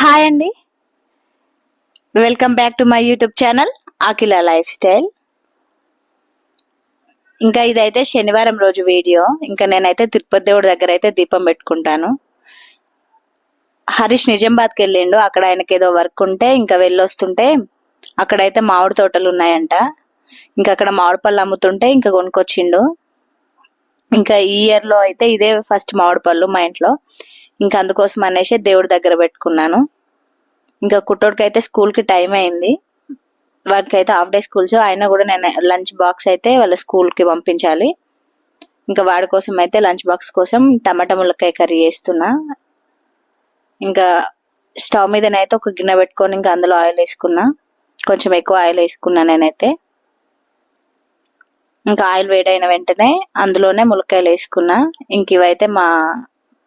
Hi అండి. Welcome back to my YouTube channel Akhila lifestyle ఇంకా ఇదైతే శనివారం రోజు వీడియో. ఇంకా నేనైతే తిరుపతి దేవుడి దగ్గర అయితే దీపం పెట్టుకుంటాను. హరీష్ నిజామాబాద్కి వెళ్ళిండు. అక్కడ ఆయనకి ఏదో వర్క్ ఉంటే ఇంకా వెళ్ళొస్తుంటే అక్కడైతే మామిడి తోటలు ఉన్నాయంట. ఇంకా అక్కడ మామిడి పళ్ళు అమ్ముతుంటే ఇంకా కొనుక్కొచ్చిండు. ఇంకా ఈ ఇయర్లో అయితే ఇదే ఫస్ట్ మామిడి పళ్ళు మా ఇంట్లో. ఇంకా అందుకోసం అనేసి దేవుడి దగ్గర పెట్టుకున్నాను. ఇంకా కుట్టోడికి అయితే స్కూల్కి టైం అయింది. వాడికి అయితే హాఫ్ డే స్కూల్స్ అయినా కూడా నేను లంచ్ బాక్స్ అయితే వాళ్ళ స్కూల్కి పంపించాలి. ఇంకా వాడి కోసం అయితే లంచ్ బాక్స్ కోసం టమాటా ములక్కాయ కర్రీ చేస్తున్నా. ఇంకా స్టవ్ మీదనైతే ఒక గిన్నె పెట్టుకొని ఇంకా అందులో ఆయిల్ వేసుకున్నా. కొంచెం ఎక్కువ ఆయిల్ వేసుకున్నా నేనైతే. ఇంకా ఆయిల్ వేడైన వెంటనే అందులోనే ములక్కాయలు వేసుకున్నా. ఇంక ఇవైతే మా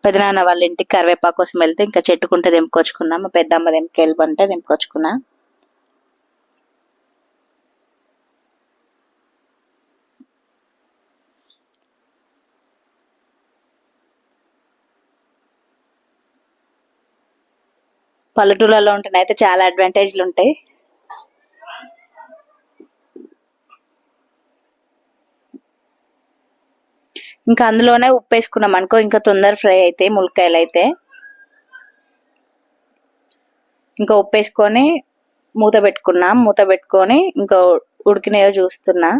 పెదనాన్న వాళ్ళ ఇంటికి కరివేపాకు కోసం వెళ్తే ఇంకా చెట్టుకుంటే దింపుకొచ్చుకున్నా మా పెద్దమ్మ దింపుకి వెళ్ళిపోంటే దింపుకొచ్చుకున్నా పల్లెటూళ్ళలో ఉంటేనైతే చాలా అడ్వాంటేజ్లు ఉంటాయి. ఇంకా అందులోనే ఉప్పు వేసుకున్నాం అనుకో ఇంకా తొందర ఫ్రై అయితే ములక్కాయలు అయితే. ఇంకా ఉప్పు వేసుకొని మూత పెట్టుకున్నాం మూత పెట్టుకొని ఇంకా ఉడికినాయో చూస్తున్నా.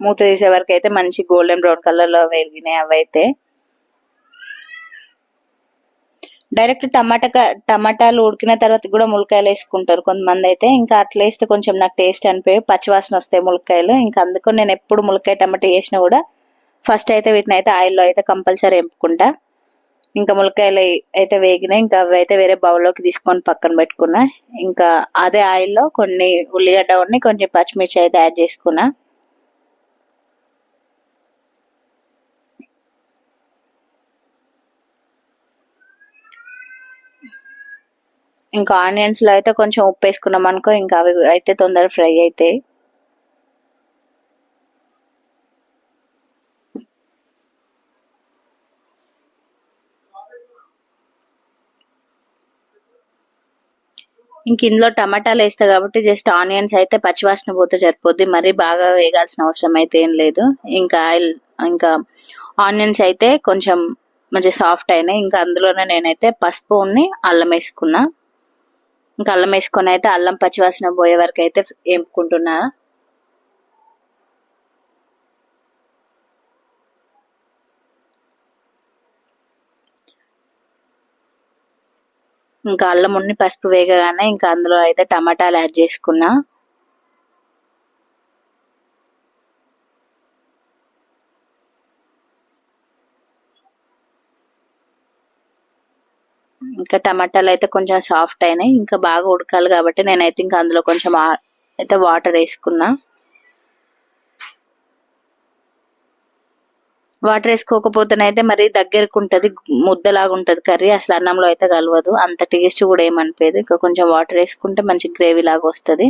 మూత తీసే వరకు అయితే మంచి గోల్డెన్ బ్రౌన్ కలర్లో వెలిగినాయి అవైతే డైరెక్ట్ టమాటా క- టమాటాలు ఉడికిన తర్వాత కూడా ములక్కాయలు వేసుకుంటారు కొంతమంది అయితే. ఇంకా అట్లా వేస్తే కొంచెం నాకు టేస్ట్ అనిపోయి పచ్చివాసన వస్తాయి ములక్కాయలు. ఇంకా అందుకు నేను ఎప్పుడు ములక్కాయ టమాటా వేసినా కూడా ఫస్ట్ అయితే వీటిని అయితే ఆయిల్లో అయితే కంపల్సరీ ఎంపుకుంటా ఇంకా ములక్కాయలు అయితే వేగినాయి. ఇంకా అవి అయితే వేరే బౌల్లోకి తీసుకొని పక్కన పెట్టుకున్నా. ఇంకా అదే ఆయిల్లో కొన్ని ఉల్లిగడ్డ ఉన్ని కొంచెం పచ్చిమిర్చి అయితే యాడ్ చేసుకున్నా. ఇంకా ఆనియన్స్లో అయితే కొంచెం ఉప్పు వేసుకున్నాం అనుకో ఇంకా అవి అయితే తొందర ఫ్రై అవుతాయి ఇంక ఇందులో టమాటాలు వేస్తా కాబట్టి జస్ట్ ఆనియన్స్ అయితే పచ్చివాసన పోతే సరిపోద్ది. మరీ బాగా వేగాల్సిన అవసరం అయితే ఏం లేదు. ఇంకా ఆయిల్ ఇంకా ఆనియన్స్ అయితే కొంచెం మంచి సాఫ్ట్ అయినాయి. ఇంకా అందులోనే నేనైతే పసుపు ఉన్ని అల్లం వేసుకున్నా. ఇంకా అల్లం వేసుకొని అయితే అల్లం పచ్చివాసన పోయే వరకు అయితే వేపుకుంటున్నా. ఇంకా అల్లం ఉన్ని పసుపు వేగగానే ఇంకా అందులో అయితే టమాటాలు యాడ్ చేసుకున్నా. ఇంకా టమాటాలు అయితే కొంచెం సాఫ్ట్ అయినాయి. ఇంకా బాగా ఉడకాలి కాబట్టి నేనైతే ఇంకా అందులో కొంచెం అయితే వాటర్ వేసుకున్నా. వాటర్ వేసుకోకపోతేనైతే మరి దగ్గరకు ఉంటుంది ముద్దలాగా ఉంటుంది కర్రీ. అసలు అన్నంలో అయితే కలవదు. అంత టేస్ట్ కూడా ఏమనిపించదు ఇంకా కొంచెం వాటర్ వేసుకుంటే మంచి గ్రేవీ లాగా వస్తుంది.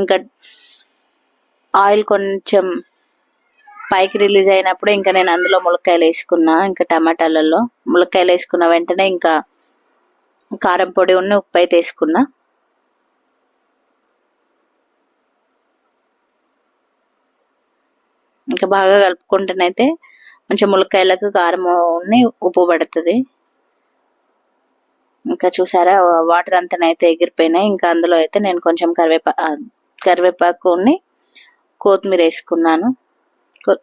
ఇంకా ఆయిల్ కొంచెం పైకి రిలీజ్ అయినప్పుడు ఇంకా నేను అందులో ములక్కాయలు వేసుకున్నా. ఇంకా టమాటాలలో ములక్కాయలు వేసుకున్న వెంటనే ఇంకా కారం పొడి ఉన్న ఉప్పు అయితే వేసుకున్నా. ఇంకా బాగా కలుపుకుంటేనైతే మంచి ములక్కాయలకు కారం ఉన్ని ఉప్పు పడుతుంది. ఇంకా చూసారా వాటర్ అంతనైతే ఎగిరిపోయినాయి. ఇంకా అందులో అయితే నేను కొంచెం కరివేపా కరివేపాకుని కరివేపాకు ఉన్ని కొత్తిమీర వేసుకున్నాను. కొ-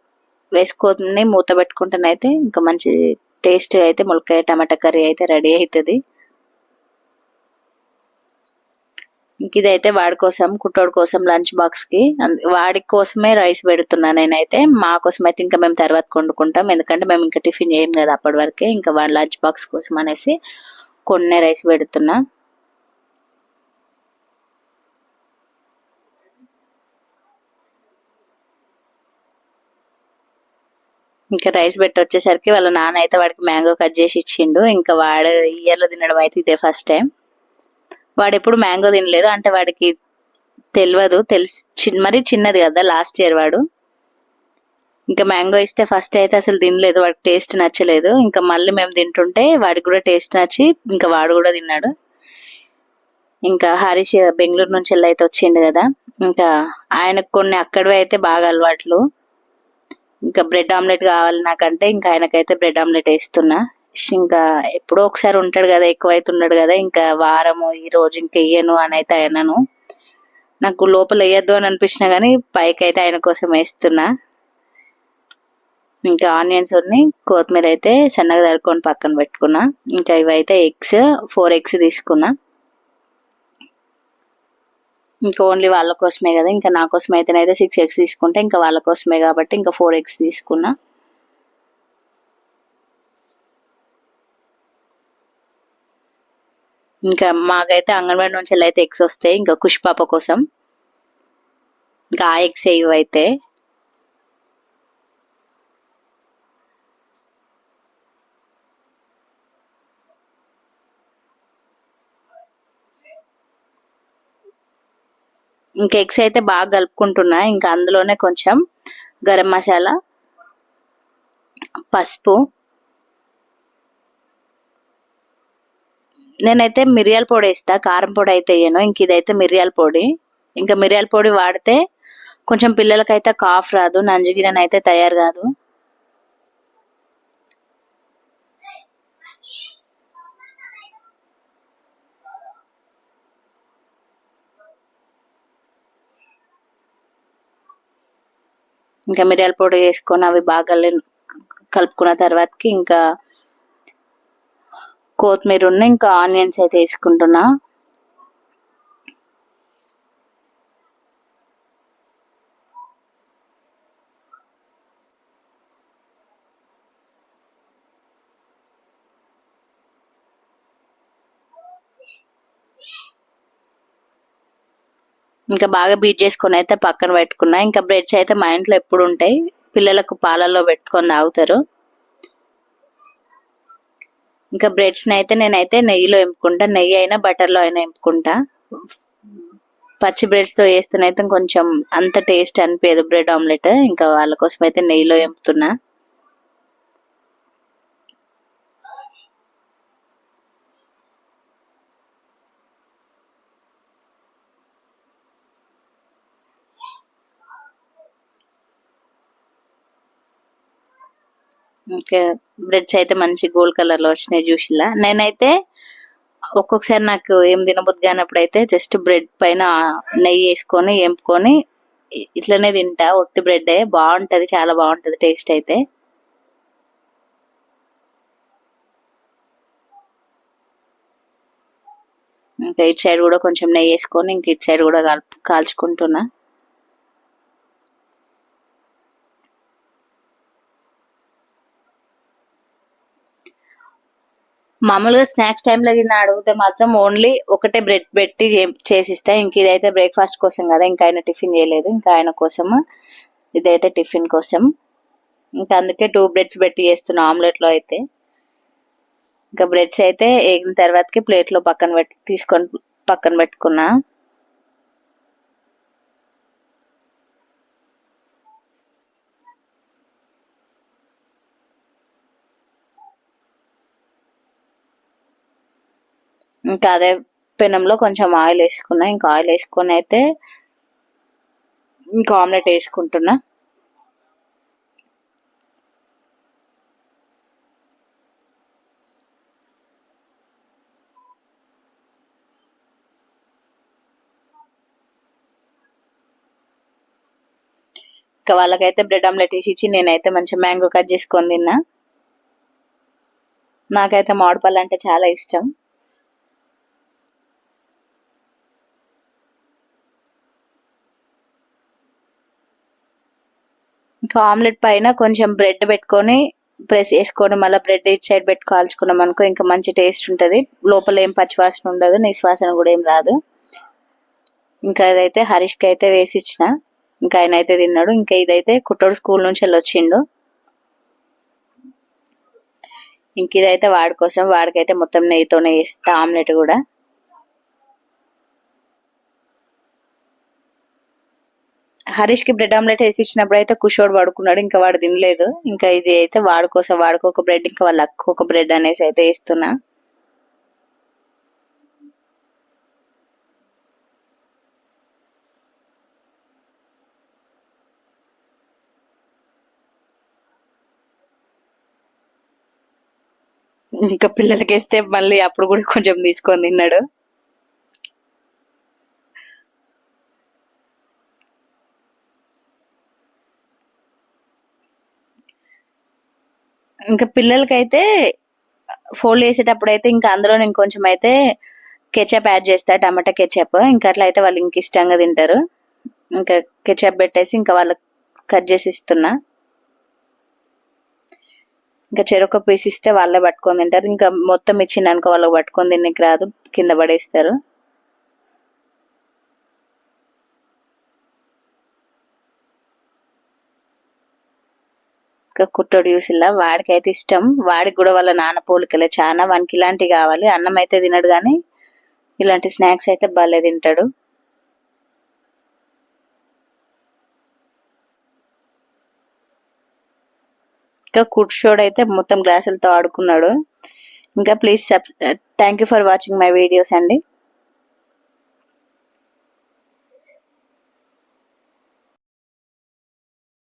వేసి కొత్తిమీర మూత పెట్టుకుంటేనైతే ఇంకా మంచి టేస్ట్ అయితే ములక్కాయ టమాటా కర్రీ అయితే రెడీ అవుతుంది. ఇంక ఇదైతే వాడి కోసం కుట్టోడి కోసం లంచ్ బాక్స్కి. వాడి కోసమే రైస్ పెడుతున్నా నేనైతే. మా కోసం అయితే ఇంకా మేము తర్వాత వండుకుంటాం. ఎందుకంటే మేము ఇంకా టిఫిన్ చేయం కదా అప్పటి వరకే. ఇంకా వాడి లంచ్ బాక్స్ కోసం అనేసి కొన్నే రైస్ పెడుతున్నా. ఇంకా రైస్ పెట్టి వచ్చేసరికి వాళ్ళ నాన్న అయితే వాడికి మ్యాంగో కట్ చేసి ఇచ్చిండు. ఇంకా వాడు ఇయర్లో తినడం అయితే ఇదే ఫస్ట్ టైం. వాడు ఎప్పుడు మ్యాంగో తినలేదు. అంటే వాడికి తెలియదు తెలిసి చిన్- మరీ చిన్నది కదా లాస్ట్ ఇయర్ వాడు. ఇంకా మ్యాంగో ఇస్తే ఫస్ట్ అయితే అసలు తినలేదు. వాడికి టేస్ట్ నచ్చలేదు. ఇంకా మళ్ళీ మేము తింటుంటే వాడికి కూడా టేస్ట్ నచ్చి ఇంకా వాడు కూడా తిన్నాడు. ఇంకా హరీష్ బెంగళూరు నుంచి వెళ్ళి అయితే వచ్చిండు కదా. ఇంకా ఆయనకు కొన్ని అక్కడివి అయితే బాగా అలవాట్లు. ఇంకా బ్రెడ్ ఆమ్లెట్ కావాలి నాకంటే ఇంకా ఆయనకైతే బ్రెడ్ ఆమ్లెట్ వేస్తున్నా. ఇంకా ఎప్పుడో ఒకసారి ఉంటాడు కదా ఎక్కువైతున్నాడు కదా ఇంకా వారము ఈ రోజు ఇంకా వేయను అని అయితే అనను నాకు లోపల వేయద్దు అని అనిపించినా కానీ పైకి అయితే ఆయన కోసం వేస్తున్నా. ఇంకా ఆనియన్స్ ఉన్నాయి కొత్తిమీర అయితే సన్నగా తరుక్కొని పక్కన పెట్టుకున్నా. ఇంకా ఇవైతే ఎగ్స్ ఫోర్ ఎగ్స్ తీసుకున్నా. ఇంకా ఓన్లీ వాళ్ళ కోసమే కదా ఇంకా నా కోసం అయితే సిక్స్ ఎగ్స్ తీసుకుంటే ఇంకా వాళ్ళ కోసమే కాబట్టి ఇంకా ఫోర్ ఎగ్స్ తీసుకున్నా. ఇంకా మాకైతే అంగన్వాడి నుంచి అయితే ఎగ్స్ వస్తాయి ఇంకా కుష్ పాప కోసం. ఇంకా ఆ ఎగ్స్ అయితే. ఇంకా ఎగ్స్ అయితే బాగా కలుపుకుంటున్నా ఇంకా అందులోనే కొంచెం గరం మసాలా పసుపు నేనైతే మిరియాల పొడి వేస్తా కారం పొడి అయితే వేయను ఇంక ఇదైతే మిరియాల పొడి. ఇంకా మిరియాల పొడి వాడితే కొంచెం పిల్లలకైతే కాఫ్ రాదు నంజుగిరన్ అయితే తయారు కాదు. ఇంకా మిరియాల పొడి వేసుకొని అవి బాగా కలుపుకున్న తర్వాతకి ఇంకా కొత్తిమీర ఉన్న ఇంకా ఆనియన్స్ అయితే వేసుకుంటున్నా. ఇంకా బాగా బీట్ చేసుకొని అయితే పక్కన పెట్టుకున్నా. ఇంకా బ్రెడ్స్ అయితే మా ఇంట్లో ఎప్పుడు ఉంటాయి. పిల్లలకు పాలల్లో పెట్టుకొని తాగుతారు. ఇంకా బ్రెడ్స్ని అయితే నేనైతే నెయ్యిలో ఎంపుకుంటా. నెయ్యి అయినా బటర్లో అయినా ఎంపుకుంటా. పచ్చి బ్రెడ్స్తో వేస్తేనైతే కొంచెం అంత టేస్ట్ అనిపించదు బ్రెడ్ ఆమ్లెట్ ఇంకా వాళ్ళ కోసం అయితే నెయ్యిలో ఎంపుతున్నా. ఇంకా బ్రెడ్స్ అయితే మంచి గోల్డ్ కలర్లో వచ్చినాయి చూసిలా నేనైతే ఒక్కొక్కసారి నాకు ఏం తినబుద్ధి కానప్పుడు అయితే జస్ట్ బ్రెడ్ పైన నెయ్యి వేసుకొని ఎంపుకొని ఇట్లనే తింటా. ఒట్టి బ్రెడ్ బాగుంటది చాలా బాగుంటది టేస్ట్ అయితే. ఇంకా ఇటు సైడ్ కూడా కొంచెం నెయ్యి వేసుకొని ఇంక ఇటు సైడ్ కూడా కాల్చుకుంటున్నా. మామూలుగా స్నాక్స్ టైంలో గిన్న అడిగితే మాత్రం ఓన్లీ ఒకటే బ్రెడ్ పెట్టి చేసిస్తా ఇంక ఇదైతే బ్రేక్ఫాస్ట్ కోసం కదా ఇంకా ఆయన టిఫిన్ చేయలేదు ఇంకా ఆయన కోసము ఇదైతే టిఫిన్ కోసం. ఇంకా అందుకే టూ బ్రెడ్స్ పెట్టి చేస్తున్నా ఆమ్లెట్లో అయితే. ఇంకా బ్రెడ్స్ అయితే వేగిన తర్వాతకి ప్లేట్లో పక్కన పెట్టి తీసుకొని పక్కన పెట్టుకున్నా. ఇంకా అదే పెనంలో కొంచెం ఆయిల్ వేసుకున్నా. ఇంకా ఆయిల్ వేసుకొని అయితే ఇంకా ఆమ్లెట్ వేసుకుంటున్నా. ఇంకా వాళ్ళకైతే బ్రెడ్ ఆమ్లెట్ వేసి ఇచ్చి నేనైతే మంచి మ్యాంగో కట్ చేసుకొని తిన్నా. నాకైతే మామిడిపళ్ళు అంటే చాలా ఇష్టం. ఆమ్లెట్ పైన కొంచెం బ్రెడ్ పెట్టుకొని ప్రెస్ చేసుకొని మళ్ళీ బ్రెడ్ ఇటు సైడ్ పెట్టి కాల్చుకున్నాం అనుకో ఇంకా మంచి టేస్ట్ ఉంటుంది. లోపల ఏం పచ్చివాసన ఉండదు నిశ్వాసన కూడా ఏం రాదు. ఇంకా ఇదైతే హరీష్కి అయితే వేసి ఇచ్చిన. ఇంకా ఆయన అయితే తిన్నాడు. ఇంకా ఇదైతే కుట్టోడు స్కూల్ నుంచి వెళ్ళి వచ్చిండు ఇంక ఇదైతే వాడి కోసం వాడికైతే మొత్తం నెయ్యితోనే వేస్తా ఆమ్లెట్ కూడా. హరీష్కి బ్రెడ్ ఆమ్లెట్ వేసి ఇచ్చినప్పుడు అయితే కుషోడు వాడుకున్నాడు ఇంకా వాడు తినలేదు. ఇంకా ఇది అయితే వాడుకోసం కోసం ఒక బ్రెడ్ ఇంకా వాళ్ళ అక్క ఒక బ్రెడ్ అనేసి అయితే ఇస్తున్నా ఇంకా పిల్లలకి వేస్తే మళ్ళీ అప్పుడు కూడా కొంచెం తీసుకొని తిన్నాడు. ఇంకా పిల్లలకైతే ఫోల్డ్ చేసేటప్పుడు అయితే ఇంకా అందులో నేను కొంచెం అయితే కెచప్ యాడ్ చేస్తా టమాటా కెచప్. ఇంకా అట్లా అయితే వాళ్ళు ఇంక ఇష్టంగా తింటారు. ఇంకా కెచప్ పెట్టేసి ఇంకా వాళ్ళకి కట్ చేసి ఇస్తున్నా. ఇంకా చెరొక పీస్ ఇస్తే వాళ్ళే పట్టుకొని తింటారు. ఇంకా మొత్తం ఇచ్చిందనుకో వాళ్ళకి పట్టుకొని తిన్నకి రాదు కింద పడేస్తారు. కుట్టోడు కుట్టోడు చూసిల్లా? వాడికైతే ఇష్టం. వాడికి కూడా వాళ్ళ నాన్న పోలికలే. చాలా వానికి ఇలాంటివి కావాలి. అన్నం అయితే తినడు కానీ ఇలాంటి స్నాక్స్ అయితే భలే తింటాడు. ఇంకా కుర్చోడు అయితే మొత్తం గ్లాసులతో ఆడుకున్నాడు. ఇంకా please sub thank you for watching my videos అండి.